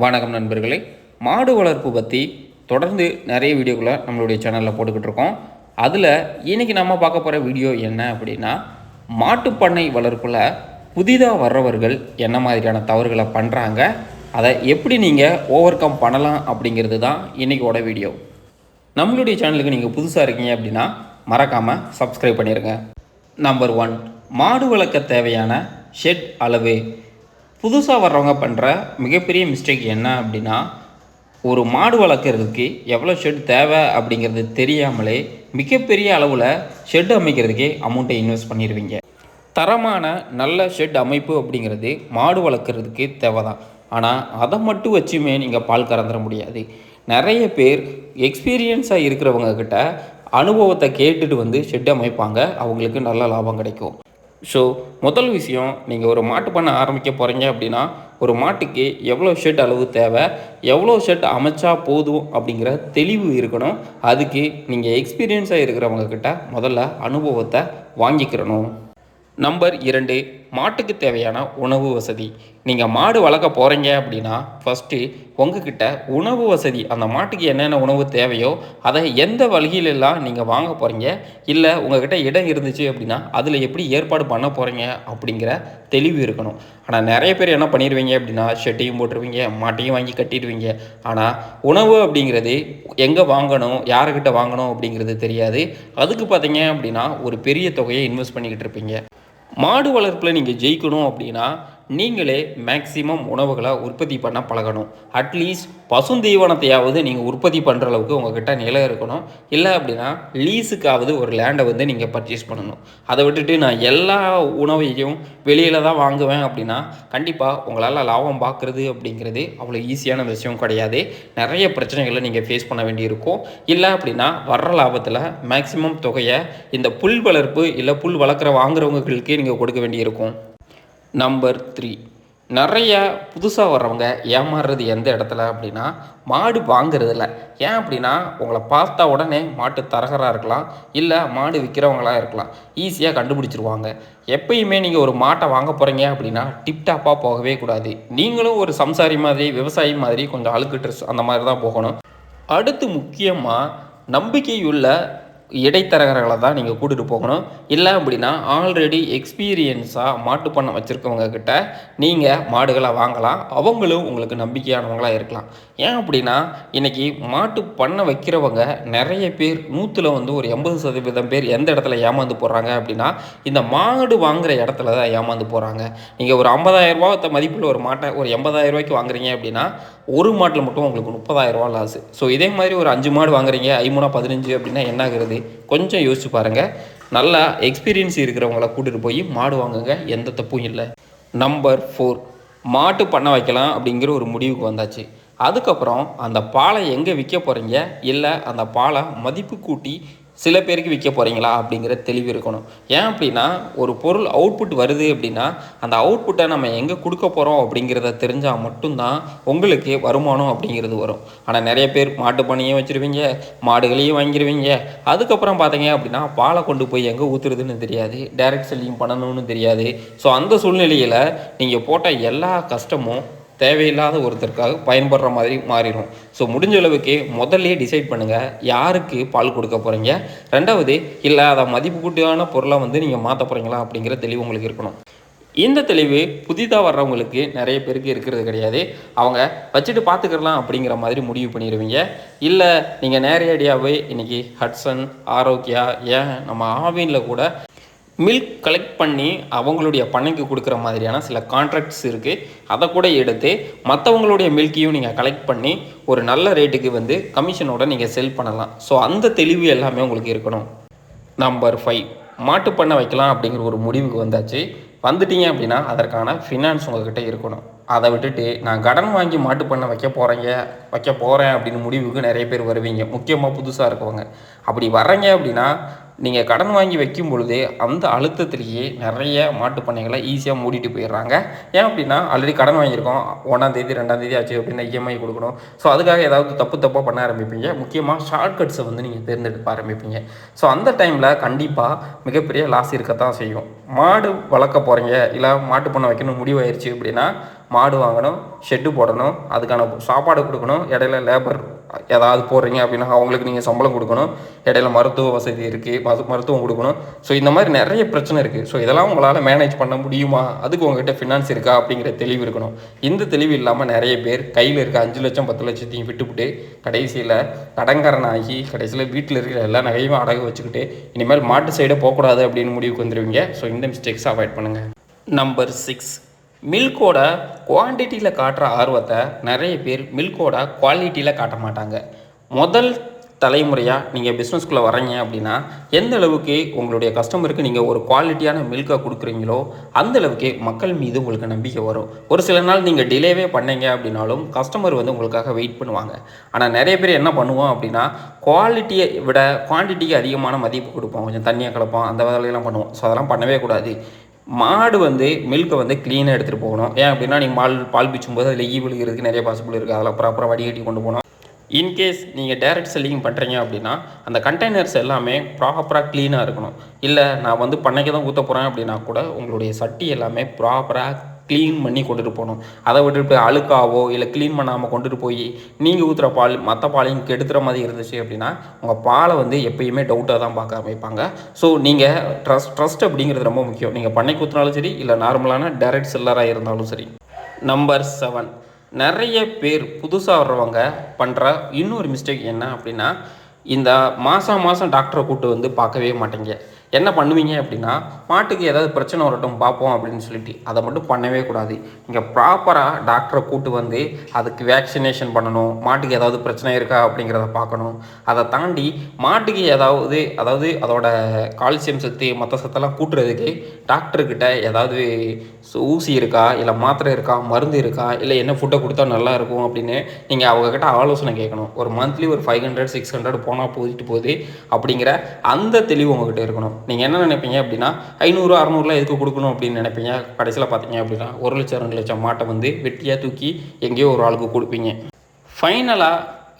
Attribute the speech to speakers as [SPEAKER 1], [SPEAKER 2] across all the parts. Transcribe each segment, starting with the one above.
[SPEAKER 1] வணக்கம் நண்பர்களே. மாடு வளர்ப்பு பற்றி தொடர்ந்து நிறைய வீடியோக்களை நம்மளுடைய சேனலில் போட்டுக்கிட்டு இருக்கோம். அதில் இன்னைக்கு நம்ம பார்க்க போகிற வீடியோ என்ன அப்படின்னா மாட்டுப்பண்ணை வளர்ப்பில் புதிதாக வர்றவர்கள் என்ன மாதிரியான தவறுகளை பண்ணுறாங்க அதை எப்படி நீங்கள் ஓவர் கம் பண்ணலாம் அப்படிங்கிறது தான் இன்றைக்கோட வீடியோ. நம்மளுடைய சேனலுக்கு நீங்கள் புதுசாக இருக்கீங்க அப்படின்னா மறக்காமல் சப்ஸ்கிரைப் பண்ணிடுங்க நம்பர் ஒன் மாடு வளர்க்க தேவையான ஷெட் அளவு புதுசாக வர்றவங்க பண்ணுற மிகப்பெரிய மிஸ்டேக் என்ன அப்படின்னா ஒரு மாடு வளர்க்குறதுக்கு எவ்வளோ ஷெட் தேவை அப்படிங்கிறது தெரியாமலே மிகப்பெரிய அளவில் ஷெட் அமைக்கிறதுக்கே அமௌண்ட்டை இன்வெஸ்ட் பண்ணிடுவீங்க தரமான நல்ல ஷெட் அமைப்பு அப்படிங்கிறது மாடு வளர்க்குறதுக்கு தேவை தான் ஆனால் அதை மட்டும் வச்சுமே நீங்கள் பால் கறந்துட முடியாது. நிறைய பேர் எக்ஸ்பீரியன்ஸாக இருக்கிறவங்கக்கிட்ட அனுபவத்தை கேட்டுட்டு வந்து ஷெட் அமைப்பாங்க. அவங்களுக்கு நல்ல லாபம் கிடைக்கும். ஸோ முதல் விஷயம் நீங்கள் ஒரு மாட்டு பண்ண ஆரம்பிக்க போகிறீங்க அப்படின்னா ஒரு மாட்டுக்கு எவ்வளோ ஷெட் அளவு தேவை எவ்வளோ ஷெட் அமைச்சா போதும் அப்படிங்கிற தெளிவு இருக்கணும். அதுக்கு நீங்கள் எக்ஸ்பீரியன்ஸாக இருக்கிறவங்கக்கிட்ட முதல்ல அனுபவத்தை வாங்கிக்கிறணும். நம்பர் இரண்டு மாட்டுக்கு தேவையான உணவு வசதி. நீங்கள் மாடு வளர்க்க போகிறீங்க அப்படின்னா ஃபஸ்ட்டு உங்ககிட்ட உணவு வசதி அந்த மாட்டுக்கு என்னென்ன உணவு தேவையோ அதை எந்த வழியிலெல்லாம் நீங்கள் வாங்க போகிறீங்க இல்லை உங்ககிட்ட இடம் இருந்துச்சு அப்படின்னா அதில் எப்படி ஏற்பாடு பண்ண போகிறீங்க அப்படிங்கிற தெளிவு இருக்கணும். ஆனால் நிறைய பேர் என்ன பண்ணிடுவீங்க அப்படின்னா ஷெட்டையும் போட்டுருவீங்க மாட்டையும் வாங்கி கட்டிடுவீங்க. ஆனால் உணவு அப்படிங்கிறது எங்கே வாங்கணும் யாருக்கிட்ட வாங்கணும் அப்படிங்கிறது தெரியாது. அதுக்கு பார்த்தீங்க அப்படின்னா ஒரு பெரிய தொகையை இன்வெஸ்ட் பண்ணிக்கிட்டு இருப்பீங்க. மாடு வளர்ப்பில் நீங்கள் ஜெயிக்கணும் அப்படின்னா நீங்களே மேக்சிமம் உணவுகளை உற்பத்தி பண்ண பழகணும். அட்லீஸ்ட் பசுந்தீவனத்தையாவது நீங்கள் உற்பத்தி பண்ணுற அளவுக்கு உங்ககிட்ட நிலம் இருக்கணும். இல்லை அப்படின்னா லீஸுக்காவது ஒரு லேண்டை வந்து நீங்கள் பர்ச்சேஸ் பண்ணணும். அதை விட்டுட்டு நான் எல்லா உணவையும் வெளியில் தான் வாங்குவேன் அப்படின்னா கண்டிப்பாக உங்களால் லாபம் பார்க்குறது அப்படிங்கிறது அவ்வளோ ஈஸியான விஷயம் கிடையாது. நிறைய பிரச்சனைகளை நீங்கள் ஃபேஸ் பண்ண வேண்டியிருக்கும். இல்லை அப்படின்னா வர்ற லாபத்தில் மேக்சிமம் தொகையை இந்த புல் வளர்ப்பு இல்லை புல் வளர்க்குற வாங்குறவங்களுக்கு நீங்கள் கொடுக்க வேண்டியிருக்கும். நம்பர் த்ரீ நிறைய புதுசாக வர்றவங்க ஏமாறுறது எந்த இடத்துல அப்படின்னா மாடு வாங்குறதில்ல. ஏன் அப்படின்னா உங்களை பார்த்தா உடனே மாட்டு தரகராக இருக்கலாம் இல்லை மாடு விற்கிறவங்களாக இருக்கலாம். ஈஸியாக கண்டுபிடிச்சிருவாங்க. எப்பயுமே நீங்கள் ஒரு மாட்டை வாங்க போகிறீங்க அப்படின்னா டிப்டாப்பாக போகவே கூடாது. நீங்களும் ஒரு சம்சாரி மாதிரி விவசாயி மாதிரி கொஞ்சம் அழுக்கு ட்ரெஸ் அந்த மாதிரி தான் போகணும். அடுத்து முக்கியமாக நம்பிக்கையுள்ள இடைத்தரகர்களை தான் நீங்கள் கூட்டிகிட்டு போகணும். இல்லை அப்படின்னா ஆல்ரெடி எக்ஸ்பீரியன்ஸாக மாட்டு பண்ண வச்சுருக்கவங்க கிட்ட நீங்கள் மாடுகளை வாங்கலாம். அவங்களும் உங்களுக்கு நம்பிக்கையானவங்களாக இருக்கலாம். ஏன் அப்படின்னா இன்றைக்கி மாட்டு பண்ண வைக்கிறவங்க நிறைய பேர் நூற்றில் வந்து ஒரு எண்பது சதவீதம் பேர் எந்த இடத்துல ஏமாந்து போடுறாங்க அப்படின்னா இந்த மாடு வாங்குகிற இடத்துல தான் ஏமாந்து போகிறாங்க நீங்கள் ஒரு ஐம்பதாயிரம் மதிப்பில் ஒரு மாட்டை ஒரு எண்பதாயிரரூபாய்க்கு வாங்குறீங்க அப்படின்னா ஒரு மாட்டில் மட்டும் உங்களுக்கு முப்பதாயிரம் ரூபா லாஸு ஸோ இதே மாதிரி ஒரு அஞ்சு மாடு வாங்குறீங்க ஐமூணா பதினஞ்சு அப்படின்னா என்ன ஆகுறது? கொஞ்சம் யோசிச்சு பாருங்கள் நல்லா எக்ஸ்பீரியன்ஸ் இருக்கிறவங்கள கூட்டிகிட்டு போய் மாடு வாங்குங்க எந்த தப்பும் இல்லை. நம்பர் ஃபோர் மாட்டு பண்ண வைக்கலாம் அப்படிங்கிற ஒரு முடிவுக்கு வந்தாச்சு. அதுக்கப்புறம் அந்த பாலை எங்கே விற்க போகிறீங்க இல்லை அந்த பாலை மதிப்பு கூட்டி சில பேருக்கு விற்க போகிறீங்களா அப்படிங்கிற தெளிவு இருக்கணும். ஏன் அப்படின்னா ஒரு பொருள் அவுட்புட் வருது அப்படின்னா அந்த அவுட்புட்டை நம்ம எங்கே கொடுக்க போகிறோம் அப்படிங்கிறத தெரிஞ்சால் மட்டும்தான் உங்களுக்கு வருமானம் அப்படிங்கிறது வரும். ஆனால் நிறைய பேர் மாட்டு பண்ணையும் வச்சுருவீங்க மாடுகளையும் வாங்கிடுவீங்க அதுக்கப்புறம் பார்த்தீங்க அப்படின்னா பாலை கொண்டு போய் எங்கே ஊற்றுறதுன்னு தெரியாது டைரக்ட் செல்லிங் பண்ணணும்னு தெரியாது. ஸோ அந்த சூழ்நிலையில் நீங்கள் போட்ட எல்லா கஷ்டமும் தேவையில்லாத ஒருத்தருக்காக பயன்படுற மாதிரி மாறிடும். ஸோ முடிஞ்ச அளவுக்கு முதல்லே டிசைட் பண்ணுங்கள் யாருக்கு பால் கொடுக்க போகிறீங்க ரெண்டாவது இல்லை அதை மதிப்பு கூட்டியான பொருளை வந்து நீங்கள் மாற்ற போகிறீங்களா அப்படிங்கிற தெளிவு உங்களுக்கு இருக்கணும். இந்த தெளிவு புதிதாக வர்றவங்களுக்கு நிறைய பேருக்கு இருக்கிறது கிடையாது. அவங்க வச்சுட்டு பார்த்துக்கலாம் அப்படிங்கிற மாதிரி முடிவு பண்ணிடுவீங்க. இல்லை நீங்கள் நேரடியாகவே இன்றைக்கி ஹட்சன் ஆரோக்கியா ஏன் நம்ம ஆவினில் கூட மில்க் கலெக்ட் பண்ணி அவங்களுடைய பண்ணைக்கு கொடுக்குற மாதிரியான சில கான்ட்ராக்ட்ஸ் இருக்குது அதை கூட எடுத்து மற்றவங்களுடைய மில்க்கையும் நீங்கள் கலெக்ட் பண்ணி ஒரு நல்ல ரேட்டுக்கு வந்து கமிஷனோட நீங்கள் செல் பண்ணலாம். ஸோ அந்த தெளிவு எல்லாமே உங்களுக்கு இருக்கணும். நம்பர் ஃபைவ் மாட்டு பண்ணை வைக்கலாம் அப்படிங்கிற ஒரு முடிவுக்கு வந்தாச்சு. வந்துட்டீங்க அப்படின்னா அதற்கான ஃபினான்ஸ் உங்கள்கிட்ட இருக்கணும். அதை விட்டுட்டு நான் கடன் வாங்கி மாட்டு பண்ணை வைக்க போகிறேங்க வைக்க போகிறேன் அப்படின்னு முடிவுக்கு நிறைய பேர் வருவீங்க. முக்கியமாக புதுசாக இருக்கவங்க. அப்படி வர்றீங்க அப்படின்னா நீங்கள் கடன் வாங்கி வைக்கும் பொழுது அந்த அழுத்தத்திலேயே நிறைய மாட்டு பண்ணைகளை ஈஸியாக மூடிட்டு போயிடுறாங்க. ஏன் அப்படின்னா ஆல்ரெடி கடன் வாங்கியிருக்கோம். ஒன்றாந்தேதி ரெண்டாந்தேதி ஆச்சு அப்படின்னா இஎம்ஐ கொடுக்கணும். ஸோ அதுக்காக ஏதாவது தப்பு தப்பாக பண்ண ஆரம்பிப்பீங்க. முக்கியமாக ஷார்ட்கட்ஸை வந்து நீங்கள் தேர்ந்தெடுக்க ஆரம்பிப்பீங்க. ஸோ அந்த டைமில் கண்டிப்பாக மிகப்பெரிய லாஸ் இருக்கத்தான் செய்யும். மாடு வளர்க்க போகிறீங்க இல்லை மாட்டு பண்ணை வைக்கணும் முடிவாயிருச்சு அப்படின்னா மாடு வாங்கணும் ஷெட்டு போடணும் அதுக்கான சாப்பாடு கொடுக்கணும் இடையில லேபர் ஏதாவது போடுறீங்க அப்படின்னா அவங்களுக்கு நீங்கள் சம்பளம் கொடுக்கணும். இடையில மருத்துவ வசதி இருக்குது மது மருத்துவம் கொடுக்கணும். ஸோ இந்த மாதிரி நிறைய பிரச்சனை இருக்குது ஸோ இதெல்லாம் உங்களால் மேனேஜ் பண்ண முடியுமா? அதுக்கு உங்ககிட்ட ஃபினான்ஸ் இருக்கா அப்படிங்கிற தெளிவு இருக்கணும். இந்த தெளிவு இல்லாமல் நிறைய பேர் கையில் இருக்க அஞ்சு லட்சம் பத்து லட்சத்தையும் விட்டுவிட்டு கடைசியில் கடன்காரன் ஆகி கடைசியில் வீட்டில் இருக்கிற எல்லா நகையும் அடகு வச்சுக்கிட்டு இனிமேல் மாட்டு சைடே போகக்கூடாது அப்படின்னு முடிவுக்கு வந்துடுவீங்க ஸோ இந்த மிஸ்டேக்ஸ் அவாய்ட் பண்ணுங்கள் நம்பர் சிக்ஸ் மில்கோட குவான்டிட்டியில் காட்டுற ஆர்வத்தை நிறைய பேர் மில்கோட குவாலிட்டியில் காட்ட மாட்டாங்க. முதல் தலைமுறையாக நீங்கள் பிஸ்னஸ்குள்ளே வரீங்க அப்படின்னா எந்த அளவுக்கு உங்களுடைய கஸ்டமருக்கு நீங்கள் ஒரு குவாலிட்டியான மில்காக கொடுக்குறீங்களோ அந்த அளவுக்கு மக்கள் மீது உங்களுக்கு நம்பிக்கை வரும். ஒரு சில நாள் நீங்கள் டிலேவே பண்ணீங்க அப்படின்னாலும் கஸ்டமர் வந்து உங்களுக்காக வெயிட் பண்ணுவாங்க. ஆனால் நிறைய பேர் என்ன பண்ணுவோம் அப்படின்னா குவாலிட்டியை விட குவான்டிட்டிக்கு அதிகமான மதிப்பு கொடுப்போம். கொஞ்சம் தண்ணியை கலப்போம் அந்த வேலையெல்லாம் பண்ணுவோம். ஸோ அதெல்லாம் பண்ணவே கூடாது. மாடு வந்து மில்க்கை வந்து க்ளீனாக எடுத்துகிட்டு போகணும். ஏன் அப்படின்னா நீங்கள் பால் பால் பிச்சும் போது அதில் ஈ விழுகிறதுக்கு நிறைய பாசிபிள் இருக்குது அதில் ப்ராப்பராக வடிகட்டி கொண்டு போகணும். இன்கேஸ் நீங்கள் டைரக்ட் செல்லிங் பண்ணுறீங்க அப்படின்னா அந்த கண்டெய்னர்ஸ் எல்லாமே ப்ராப்பராக க்ளீனாக இருக்கணும். இல்லை நான் வந்து பண்ணைக்கு தான் ஊற்ற போகிறேன் அப்படின்னா கூட உங்களுடைய சட்டி எல்லாமே ப்ராப்பராக க்ளீன் பண்ணி கொண்டுட்டு போகணும். அதை விட்டுட்டு போய் அழுக்காவோ இல்லை க்ளீன் பண்ணாமல் கொண்டுட்டு போய் நீங்கள் ஊற்றுற பால் மற்ற பாலையும் கெடுத்துற மாதிரி இருந்துச்சு அப்படின்னா உங்கள் பாலை வந்து எப்பயுமே டவுட்டாக தான் பார்க்க ஆரம்பிப்பாங்க. ஸோ நீங்கள் ட்ரஸ்ட் ட்ரஸ்ட் அப்படிங்கிறது ரொம்ப முக்கியம். நீங்கள் பண்ணைக்கு ஊற்றினாலும் சரி இல்லை நார்மலான டைரக்ட் செல்லராக இருந்தாலும் சரி. நம்பர் செவன் நிறைய பேர் புதுசாக வர்றவங்க பண்ணுற இன்னொரு மிஸ்டேக் என்ன அப்படின்னா இந்த மாதம் மாதம் டாக்டரை கூட்டு வந்து பார்க்கவே மாட்டேங்க. என்ன பண்ணுவீங்க அப்படின்னா மாட்டுக்கு ஏதாவது பிரச்சனை வரட்டும் பார்ப்போம் அப்படின்னு சொல்லிட்டு அதை மட்டும் பண்ணவே கூடாது. நீங்கள் ப்ராப்பராக டாக்டரை கூட்டு வந்து அதுக்கு வேக்சினேஷன் பண்ணணும் மாட்டுக்கு ஏதாவது பிரச்சனை இருக்கா அப்படிங்கிறத பார்க்கணும். அதை தாண்டி மாட்டுக்கு ஏதாவது அதாவது அதோட கால்சியம் சத்து மற்ற சத்தெல்லாம் கூட்டுறதுக்கு டாக்டர்கிட்ட ஏதாவது ஊசி இருக்கா இல்லை மாத்திரை இருக்கா மருந்து இருக்கா இல்லை என்ன ஃபுட்டை கொடுத்தா நல்லா இருக்கும் அப்படின்னு நீங்கள் அவங்கக்கிட்ட ஆலோசனை கேட்கணும். ஒரு மந்த்லி ஒரு ஃபைவ் ஹண்ட்ரட் சிக்ஸ் ஹண்ட்ரட் போனால் போயிட்டு போகுது அப்படிங்கிற அந்த தெளிவு உங்ககிட்ட இருக்கணும். நீங்கள் என்ன நினைப்பீங்க அப்படின்னா ஐநூறு அறநூறுலாம் எதுக்கு கொடுக்கணும் அப்படின்னு நினைப்பீங்க? கடைசியில் பார்த்தீங்க அப்படின்னா ஒரு லட்சம் ரெண்டு லட்சம் மாட்டை வந்து வெட்டியாக தூக்கி எங்கேயோ ஒரு ஆளுக்கு கொடுப்பீங்க. ஃபைனலாக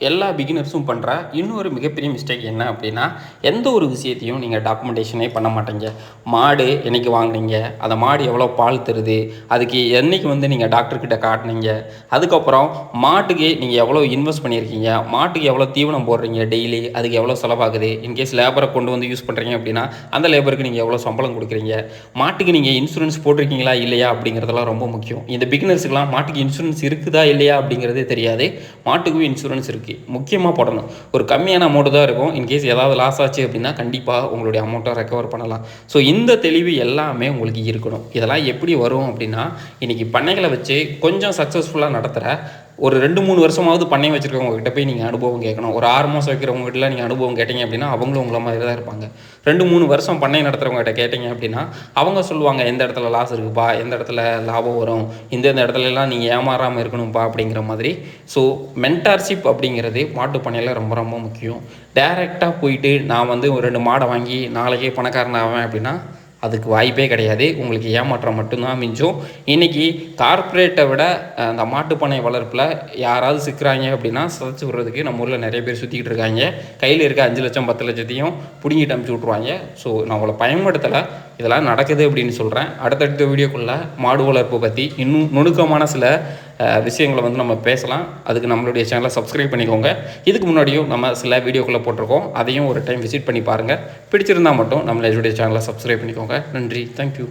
[SPEAKER 1] எல்லா பிகினர்ஸும் பண்ணுற இன்னொரு மிகப்பெரிய மிஸ்டேக் என்ன அப்படின்னா எந்த ஒரு விஷயத்தையும் நீங்கள் டாக்குமெண்டேஷனே பண்ண மாட்டீங்க. மாடு என்னைக்கு வாங்குனீங்க? அந்த மாடு எவ்வளோ பால் தருது? அதுக்கு என்னைக்கு வந்து நீங்கள் டாக்டர்கிட்ட காட்டுனீங்க? அதுக்கப்புறம் மாட்டுக்கு நீங்கள் எவ்வளோ இன்வெஸ்ட் பண்ணியிருக்கீங்க? மாட்டுக்கு எவ்வளோ தீவனம் போடுறீங்க டெய்லி அதுக்கு எவ்வளோ செலவாகுது? இன்கேஸ் லேபரை கொண்டு வந்து யூஸ் பண்ணுறீங்க அப்படின்னா அந்த லேபருக்கு நீங்கள் எவ்வளோ சம்பளம் கொடுக்குறீங்க? மாட்டுக்கு நீங்கள் இன்சூரன்ஸ் போட்டிருக்கீங்களா இல்லையா அப்படிங்கிறதெல்லாம் ரொம்ப முக்கியம். இந்த பிகினர்ஸுக்கெலாம் மாட்டுக்கு இன்சூரன்ஸ் இருக்குதா இல்லையா அப்படிங்கிறதே தெரியாது. மாட்டுக்கும் இன்சூரன்ஸ் இருக்குது முக்கியமாக போடணும். ஒரு கம்மியான அமௌண்ட்டு தான் இருக்கும். இன்கேஸ் ஏதாவது லாஸ் ஆச்சு அப்படின்னா கண்டிப்பாக உங்களுடைய அமௌண்ட்டை ரெக்கவர் பண்ணலாம். ஸோ இந்த தெளிவு எல்லாமே உங்களுக்கு இருக்கணும். இதெல்லாம் எப்படி வரும் அப்படின்னா இன்றைக்கி பண்ணைகளை வச்சு கொஞ்சம் சக்ஸஸ்ஃபுல்லாக நடத்துகிற ஒரு ரெண்டு மூணு வருஷமாவது பண்ணை வச்சுருக்கவங்க கிட்டே போய் நீங்கள் அனுபவம் கேட்கணும். ஒரு ஆறு மாதம் வைக்கிறவங்ககிட்ட நீங்கள் அனுபவம் கேட்டீங்க அப்படின்னா அவங்களும் உங்களை மாதிரி தான் இருப்பாங்க. ரெண்டு மூணு வருஷம் பண்ணை நடத்துகிறவங்ககிட்ட கிட்ட அப்படின்னா அவங்க சொல்லுவாங்க எந்த இடத்துல லாஸ் இருக்குப்பா? எந்த இடத்துல லாபம் வரும்? இந்த இந்த இடத்துலலாம் நீங்கள் ஏமாறாமல் இருக்கணும்ப்பா அப்படிங்கிற மாதிரி. ஸோ மென்டார்ஷிப் அப்படிங்கிறது மாட்டு பண்ணையில் ரொம்ப ரொம்ப முக்கியம். டைரெக்டாக போயிட்டு நான் வந்து ஒரு ரெண்டு மாடை வாங்கி நாளைக்கே பணக்காரன் ஆவேன் அப்படின்னா அதுக்கு வாய்ப்பே கிடையாது. உங்களுக்கு ஏமாற்றம் மட்டும்தான் மிஞ்சும். இன்றைக்கி கார்ப்பரேட்டை விட அந்த மாட்டுப்பனை வளர்ப்பில் யாராவது சிக்கிறாங்க அப்படின்னா சதைச்சு விடுறதுக்கு நம்ம ஊரில் நிறைய பேர் சுற்றிக்கிட்டு இருக்காங்க. கையில் இருக்க அஞ்சு லட்சம் பத்து லட்சத்தையும் பிடுங்கிட்டு அமுச்சு விட்ருவாங்க ஸோ நான் உங்களை பயன்படுத்தலை. இதெல்லாம் நடக்குது அப்படின்னு சொல்கிறேன் அடுத்தடுத்த வீடியோக்குள்ளே மாடு வளர்ப்பு பற்றி இன்னும் நுணுக்கமான சில விஷயங்களை வந்து நம்ம பேசலாம். அதுக்கு நம்மளுடைய சேனலை சப்ஸ்கிரைப் பண்ணிக்கோங்க. இதுக்கு முன்னாடியும் நம்ம சில வீடியோக்குள்ளே போட்டிருக்கோம். அதையும் ஒரு டைம் விசிட் பண்ணி பாருங்கள் பிடிச்சிருந்தால் மட்டும் நம்மளுடைய சேனலை சப்ஸ்கிரைப் பண்ணிக்கோங்க. நன்றி. தேங்க்யூ